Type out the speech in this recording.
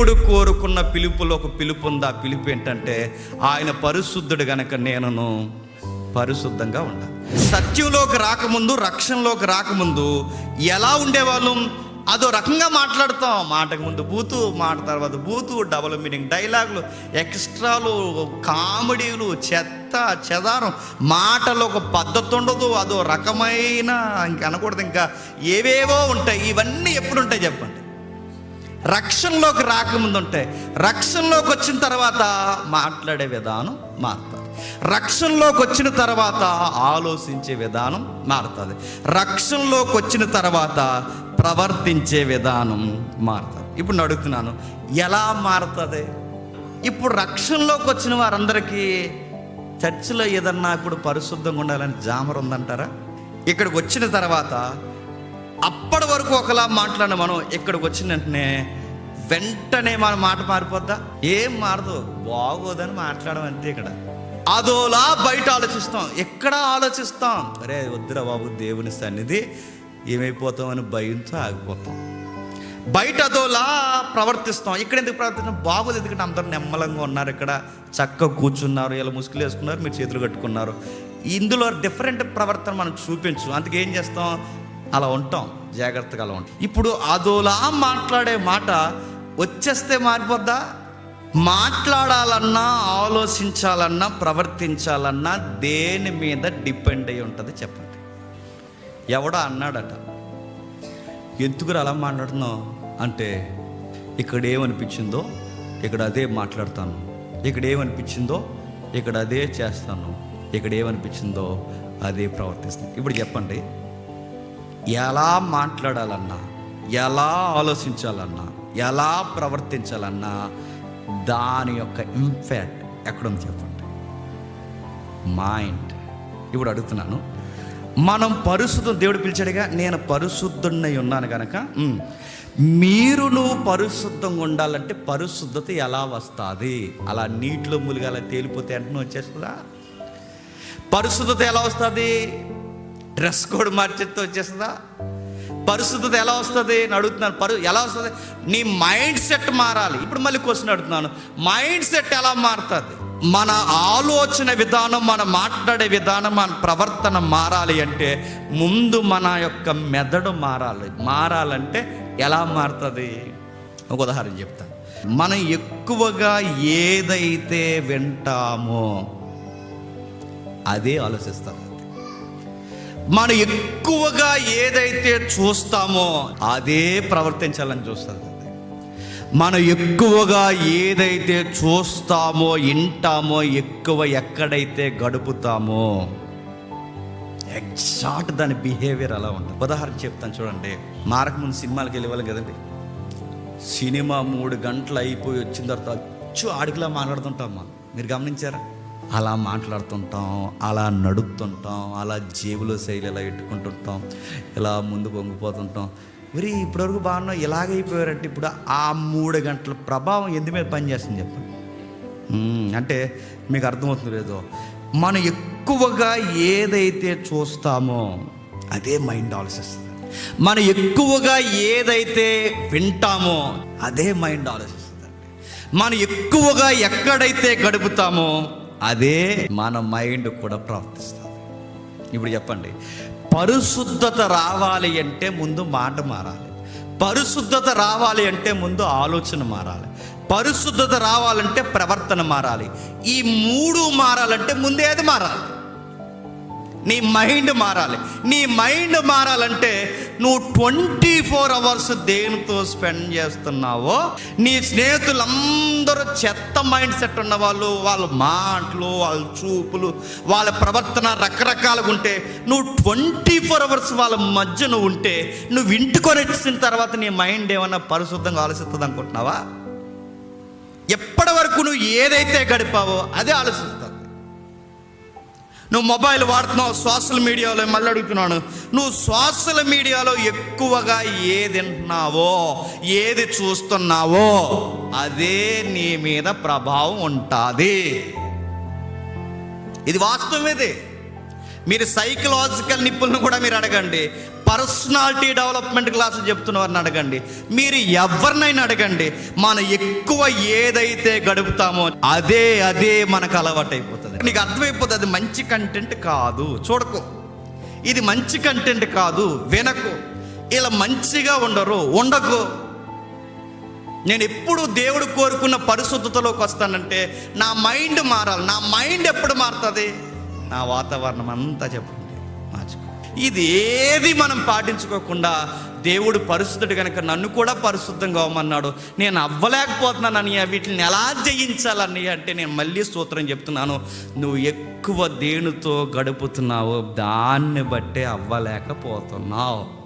దేవుడు కోరుకున్న పిలుపులో ఒక పిలుపు ఉంది. ఆ పిలుపు ఏంటంటే ఆయన పరిశుద్ధుడు గనక నేనును పరిశుద్ధంగా ఉండాలి సత్యంలోకి రాకముందు రక్షణలోకి రాకముందు ఎలా ఉండేవాళ్ళం? అదో రకంగా మాట్లాడతాం. మాటకు ముందు బూతు మాట తర్వాత బూతు డబుల్ మీనింగ్ డైలాగులు ఎక్స్ట్రాలు కామెడీలు చెత్త చెదారం. మాటలు ఒక పద్ధతి ఉండదు. అదో రకమైన ఇంక అనకూడదు. ఇంకా ఏవేవో ఉంటాయి. ఇవన్నీ ఎప్పుడు ఉంటాయి చెప్పండి. రక్షణలోకి రాకముందు ఉంటే రక్షణలోకి వచ్చిన తర్వాత మాట్లాడే విధానం మారుతుంది. రక్షణలోకి వచ్చిన తర్వాత ఆలోచించే విధానం మారుతుంది. రక్షణలోకి వచ్చిన తర్వాత ప్రవర్తించే విధానం మారుతుంది. ఇప్పుడు నేను అడుగుతున్నాను ఎలా మారుతుంది? ఇప్పుడు రక్షణలోకి వచ్చిన వారందరికీ చర్చిలో ఏదన్నా ఇప్పుడు పరిశుద్ధంగా ఉండాలని జామర్ ఉందంటారా ఇక్కడికి వచ్చిన తర్వాత అప్పటి వరకు ఒకలా మాట్లాడిన మనం ఇక్కడికి వచ్చిన వెంటనే వెంటనే మన మాట మారిపోద్దా? ఏం మారదు బాగోదని మాట్లాడడం అంతే ఇక్కడ. అదోలా బయట ఆలోచిస్తాం ఎక్కడ ఆలోచిస్తాం. అరే వద్దురా బాబు దేవుని సన్నిధి ఏమైపోతామని భయంతో ఆగిపోతాం. బయట అదోలా ప్రవర్తిస్తాం. ఇక్కడ ఎందుకు ప్రవర్తిస్తాం బాగోదు ఎందుకంటే అందరూ నెమ్మలంగా ఉన్నారు ఇక్కడ. చక్కగా కూర్చున్నారు ఇలా ముసుగులు వేసుకున్నారు మీరు చేతులు కట్టుకున్నారు. ఇందులో డిఫరెంట్ ప్రవర్తన మనం చూపించు. అందుకే ఏం చేస్తాం? అలా ఉంటాం జాగ్రత్తగా అలా ఉంటాం. ఇప్పుడు అదోలా మాట్లాడే మాట వచ్చేస్తే మారిపోద్దా? మాట్లాడాలన్నా ఆలోచించాలన్నా ప్రవర్తించాలన్నా దేని మీద డిపెండ్ అయి ఉంటుంది చెప్పండి. ఎవడో అన్నాడట ఎందుకు అలా మాట్లాడుతున్నావు? అంటే ఇక్కడ ఏమనిపించిందో ఇక్కడ అదే మాట్లాడతాను. ఇక్కడ ఏమనిపించిందో ఇక్కడ అదే చేస్తాను. ఇక్కడ ఏమనిపించిందో అదే ప్రవర్తిస్తాను ఇప్పుడు చెప్పండి. ఎలా మాట్లాడాలన్నా ఎలా ఆలోచించాలన్నా ఎలా ప్రవర్తించాలన్నా దాని యొక్క ఇంపాక్ట్ ఎక్కడుంది చెప్పండి? మైండ్ ఇప్పుడు అడుగుతున్నాను. మనం పరిశుద్ధం దేవుడు పిలిచాడుగా నేను పరిశుద్ధున్నై ఉన్నాను కనుక ఉమ్, మీరును పరిశుద్ధంగా ఉండాలంటే పరిశుద్ధత ఎలా వస్తుంది? అలా నీటిలో ములిగాల తేలిపోతే వెంటనే వచ్చేస్తుందా? పరిశుద్ధత ఎలా వస్తుంది? డ్రెస్ కోడ్ మార్చేస్తే వచ్చేస్తుందా? పరిస్థితి ఎలా వస్తుంది? అని అడుగుతున్నాను. పరు ఎలా వస్తుంది? నీ మైండ్ సెట్ మారాలి. ఇప్పుడు మళ్ళీ క్వశ్చన్ అడుగుతున్నాను. మైండ్ సెట్ ఎలా మారుతుంది? మన ఆలోచన విధానం మన మాట్లాడే విధానం మన ప్రవర్తన మారాలి అంటే ముందు మన యొక్క మెదడు మారాలి. మారాలంటే ఎలా మారుతుంది? ఒక ఉదాహరణ చెప్తాను. మనం ఎక్కువగా ఏదైతే వింటామో అదే ఆలోచిస్తుంది మనం ఎక్కువగా ఏదైతే చూస్తామో అదే ప్రవర్తించాలని చూస్తుంది. మనం ఎక్కువగా ఏదైతే చూస్తామో వింటామో ఎక్కువ ఎక్కడైతే గడుపుతామో ఎగ్జాక్ట్ దాని బిహేవియర్ అలా ఉంటుంది. ఉదాహరణ చెప్తాను చూడండి. మారక ముందు సినిమాలకు వెళ్ళేవాళ్ళం కదండి. సినిమా మూడు గంటలు అయిపోయి వచ్చిన తర్వాత అచ్చు ఆడికిలా మాట్లాడుతుంటాం మనం. మీరు గమనించారా? అలా మాట్లాడుతుంటాం అలా నడుపుతుంటాం అలా జేబులో శైలి ఇలా పెట్టుకుంటుంటాం ఇలా ముందు పొంగిపోతుంటాం. మరి ఇప్పటివరకు బాగున్నాం ఇలాగైపోయారంటే ఇప్పుడు ఆ మూడు గంటల ప్రభావం ఎందు మీద పనిచేస్తుంది చెప్పండి అంటే మీకు అర్థమవుతుంది లేదో. మనం ఎక్కువగా ఏదైతే చూస్తామో అదే మైండ్ ఆలోచిస్తుంది. మనం ఎక్కువగా ఏదైతే వింటామో అదే మైండ్ ఆలోచిస్తుంది. మనం ఎక్కువగా ఎక్కడైతే గడుపుతామో అదే మన మైండ్ కూడా ప్రవర్తిస్తుంది. ఇప్పుడు చెప్పండి. పరిశుద్ధత రావాలి అంటే ముందు మాట మారాలి. పరిశుద్ధత రావాలి అంటే ముందు ఆలోచన మారాలి. పరిశుద్ధత రావాలంటే ప్రవర్తన మారాలి. ఈ మూడు మారాలంటే ముందు ఏది మారాలి? నీ మైండ్ మారాలి. నీ మైండ్ మారాలంటే నువ్వు ట్వంటీ ఫోర్ అవర్స్ దేనితో స్పెండ్ చేస్తున్నావో నీ స్నేహితులందరూ చెత్త మైండ్ సెట్ ఉన్న వాళ్ళు వాళ్ళ మాటలు వాళ్ళ చూపులు వాళ్ళ ప్రవర్తన రకరకాలుగా ఉంటే నువ్వు ట్వంటీ ఫోర్ అవర్స్ వాళ్ళ మధ్య నువ్వు ఉంటే నువ్వు ఇంటికొని వచ్చిన తర్వాత నీ మైండ్ ఏమైనా పరిశుద్ధంగా ఆలోచిస్తుంది అనుకుంటున్నావా ఎప్పటి వరకు నువ్వు ఏదైతే గడిపావో అదే ఆలోచిస్తుంది నువ్వు మొబైల్ వాడుతున్నావు సోషల్ మీడియాలో మళ్ళీ అడుగుతున్నాను. నువ్వు సోషల్ మీడియాలో ఎక్కువగా ఏది వింటున్నావో ఏది చూస్తున్నావో అదే నీ మీద ప్రభావం ఉంటుంది. ఇది వాస్తవం ఇది. మీరు సైకలాజికల్ నిపుణులను కూడా మీరు అడగండి. పర్సనాలిటీ డెవలప్మెంట్ క్లాసులు చెప్తున్న వారిని అడగండి. మీరు ఎవరినైనా అడగండి. మనం ఎక్కువ ఏదైతే గడుపుతామో అదే అదే మనకు అలవాటైపోతుంది. నీకు అర్థమైపోతుంది అది మంచి కంటెంట్ కాదు. చూడకు. ఇది మంచి కంటెంట్ కాదు వినకు. ఇలా మంచిగా ఉండరు ఉండకు. నేను ఎప్పుడు దేవుడు కోరుకున్న పరిశుద్ధతలోకి వస్తానంటే నా మైండ్ మారాలి. నా మైండ్ ఎప్పుడు మారుతుంది? నా వాతావరణం అంతా చెప్పండి మార్చుకో. ఇది ఏది మనం పాటించుకోకుండా దేవుడు పరిశుద్ధుడు కనుక నన్ను కూడా పరిశుద్ధంగా అవ్వమన్నాడు నేను అవ్వలేకపోతున్నానని వీటిని ఎలా జయించాలని అంటే నేను మళ్ళీ సూత్రం చెప్తున్నాను. నువ్వు ఎక్కువ దేనితో గడుపుతున్నావో దాన్ని బట్టే అవ్వలేకపోతున్నావు.